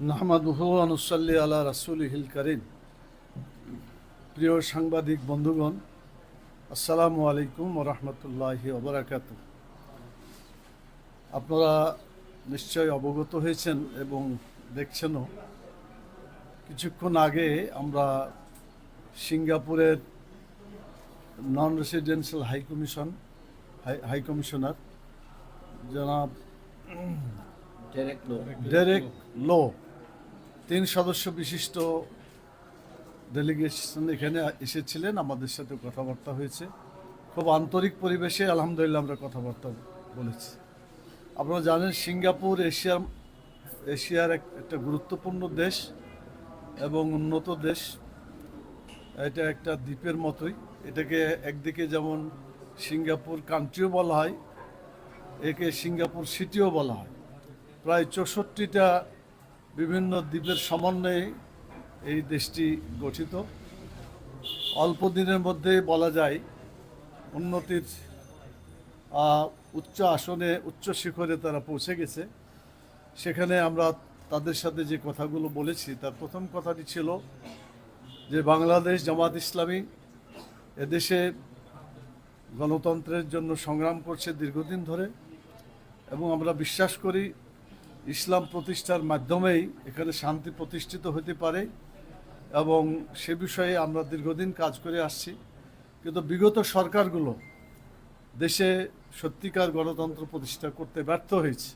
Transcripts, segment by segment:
নাহমাদুহু আনুসাল্লি আলা রাসুলিহিল করিম। প্রিয় সাংবাদিক বন্ধুগণ আসসালামু আলাইকুম রহমতুল্লাহি ওবরাকাত আপনারা নিশ্চয় অবগত হয়েছেন এবং দেখছেনও। কিছুক্ষণ আগে আমরা সিঙ্গাপুরের non residential high commission high commissioner জনাব ডেরেক লো তিন সদস্য বিশিষ্ট ডেলিগেশন এখানে এসেছিলেন, আমাদের সাথে কথাবার্তা হয়েছে। খুব আন্তরিক পরিবেশে আলহামদুলিল্লাহ আমরা কথাবার্তা বলেছি। আপনারা জানেন, সিঙ্গাপুর এশিয়ার এশিয়ার এক- একটা গুরুত্বপূর্ণ দেশ এবং উন্নত দেশ। এটা একটা দ্বীপের মতোই। এটাকে একদিকে যেমন সিঙ্গাপুর কান্ট্রিও বলা হয়, একে সিঙ্গাপুর সিটিও বলা হয়। প্রায় চৌষট্টিটা বিভিন্ন দ্বীপের সমন্বয়ে এই দেশটি গঠিত। অল্প দিনের মধ্যে বলা যায় উন্নতির উচ্চ আসনে, উচ্চ শিখরে তারা পৌঁছে গেছে। সেখানে আমরা তাদের সাথে যে কথাগুলো বলেছি, তার প্রথম কথাটি ছিল যে বাংলাদেশ জামাত ইসলামী এদেশে গণতন্ত্রের জন্য সংগ্রাম করছে দীর্ঘদিন ধরে এবং আমরা বিশ্বাস করি ইসলাম প্রতিষ্ঠার মাধ্যমেই এখানে শান্তি প্রতিষ্ঠিত হতে পারে এবং সে বিষয়ে আমরা দীর্ঘদিন কাজ করে আসছি। কিন্তু বিগত সরকারগুলো দেশে সত্যিকার গণতন্ত্র প্রতিষ্ঠা করতে ব্যর্থ হয়েছে।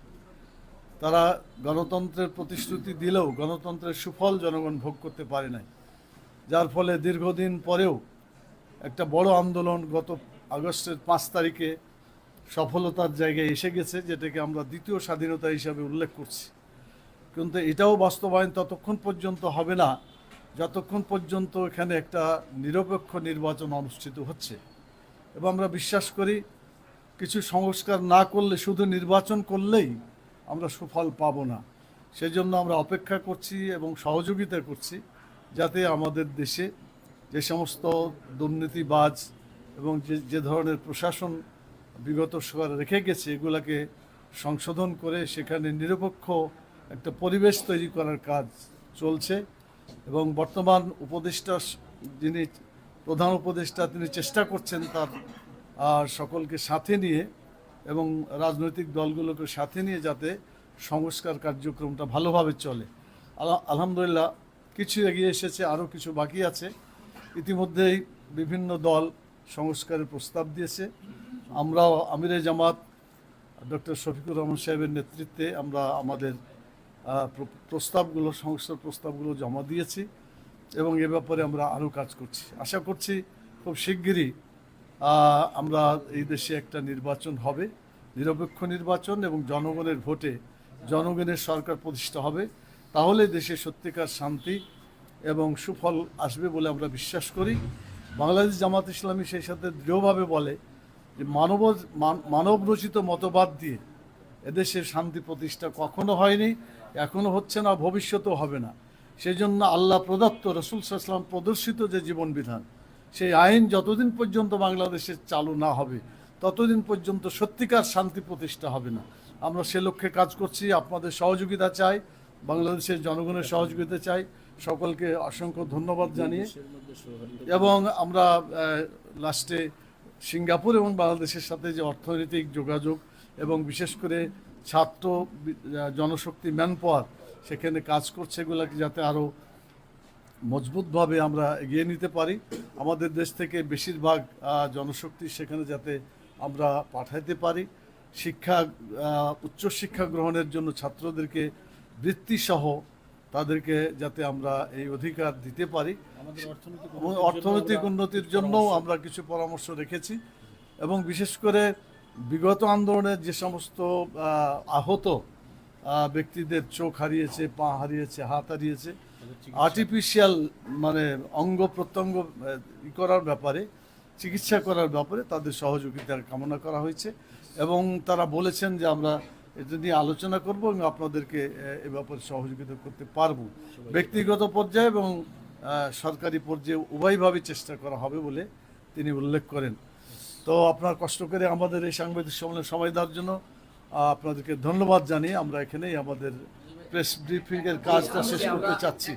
তারা গণতন্ত্রের প্রতিশ্রুতি দিলেও গণতন্ত্রের সুফল জনগণ ভোগ করতে পারে নাই। যার ফলে দীর্ঘদিন পরেও একটা বড় আন্দোলন গত আগস্টের পাঁচ তারিখে সফলতার জায়গায় এসে গেছে, যেটাকে আমরা দ্বিতীয় স্বাধীনতা হিসাবে উল্লেখ করছি। কিন্তু এটাও বাস্তবায়ন ততক্ষণ পর্যন্ত হবে না, যতক্ষণ পর্যন্ত এখানে একটা নিরপেক্ষ নির্বাচন অনুষ্ঠিত হচ্ছে। এবং আমরা বিশ্বাস করি, কিছু সংস্কার না করলে, শুধু নির্বাচন করলেই আমরা সুফল পাব না। সেজন্য আমরা অপেক্ষা করছি এবং সহযোগিতা করছি, যাতে আমাদের দেশে যে সমস্ত দুর্নীতিবাজ এবং যে যে ধরনের প্রশাসন বিগত সরকার রেখে গেছে এগুলাকে সংশোধন করে সেখানে নিরপেক্ষ একটা পরিবেশ তৈরি করার কাজ চলছে এবং বর্তমান উপদেষ্টা যিনি প্রধান উপদেষ্টা তিনি চেষ্টা করছেন তার আহ, সকলকে সাথে নিয়ে এবং রাজনৈতিক দলগুলোকে সাথে নিয়ে যাতে সংস্কার কার্যক্রমটা ভালোভাবে চলে। আলহামদুলিল্লাহ কিছু এগিয়ে এসেছে আরও কিছু বাকি আছে। ইতিমধ্যেই বিভিন্ন দল সংস্কারের প্রস্তাব দিয়েছে। আমরাও আমিরে জামাত, ডক্টর শফিকুর রহমান সাহেবের নেতৃত্বে আমরা আমাদের প্রস্তাবগুলো, সংস্কার প্রস্তাবগুলো জমা দিয়েছি এবং এ ব্যাপারে আমরা আরও কাজ করছি। আশা করছি খুব শিগগিরই আমরা এই দেশে একটা নির্বাচন হবে, নিরপেক্ষ নির্বাচন এবং জনগণের ভোটে জনগণের সরকার প্রতিষ্ঠা হবে। তাহলে দেশে সত্যিকার শান্তি এবং সুফল আসবে বলে আমরা বিশ্বাস করি। বাংলাদেশ জামাত ইসলামী সেই সাথে দৃঢ়ভাবে বলে যে মানব মানব রচিত মতবাদ দিয়ে এদেশের শান্তি প্রতিষ্ঠা কখনো হয়নি, এখনও হচ্ছে না, ভবিষ্যতেও হবে না। সেই জন্য আল্লাহ প্রদত্ত, রসুল সাল্লাম প্রদর্শিত যে জীবন বিধান, সেই আইন যতদিন পর্যন্ত বাংলাদেশে চালু না হবে, ততদিন পর্যন্ত সত্যিকার শান্তি প্রতিষ্ঠা হবে না। আমরা সে লক্ষ্যে কাজ করছি, আপনাদের সহযোগিতা চাই, বাংলাদেশের জনগণের সহযোগিতা চাই। সকলকে অসংখ্য ধন্যবাদ জানিয়ে, এবং আমরা লাস্টে সিঙ্গাপুর এবং বাংলাদেশের সাথে যে অর্থনৈতিক যোগাযোগ এবং বিশেষ করে ছাত্র জনশক্তি ম্যান পাওয়ার সেখানে কাজ করছে এগুলোকে যাতে আরও মজবুতভাবে আমরা এগিয়ে নিতে পারি। আমাদের দেশ থেকে বেশিরভাগ জনশক্তি সেখানে যাতে আমরা পাঠাইতে পারি। শিক্ষা উচ্চশিক্ষা গ্রহণের জন্য ছাত্রদেরকে বৃত্তিসহ তাদেরকে যাতে আমরা এই অধিকার দিতে পারি। আমাদের অর্থনৈতিক উন্নতির জন্য আমরা কিছু পরামর্শ- আমরা কিছু পরামর্শ রেখেছি। এবং বিশেষ করে বিগত আন্দোলনের যে সমস্ত আহত ব্যক্তিদের চোখ হারিয়েছে পা হারিয়েছে হাত হারিয়েছে আর্টিফিশিয়াল মানে অঙ্গ প্রত্যঙ্গ ই করার ব্যাপারে চিকিৎসা করার ব্যাপারে তাদের সহযোগিতার কামনা করা হয়েছে। এবং তারা বলেছেন যে আমরা এটা নিয়ে আলোচনা করব এবং আপনাদেরকে এ ব্যাপারে সহযোগিতা করতে পারব। ব্যক্তিগত পর্যায়ে এবং সরকারি পর্যায়ে উভয়ভাবে চেষ্টা করা হবে বলে তিনি উল্লেখ করেন। তো আপনার কষ্ট করে আমাদের এই সাংবাদিক সম্মেলনে সময় দেওয়ার জন্য আপনাদেরকে ধন্যবাদ জানিয়ে আমরা এখানেই আমাদের প্রেস ব্রিফিংয়ের কাজটা শেষ করতে চাচ্ছি।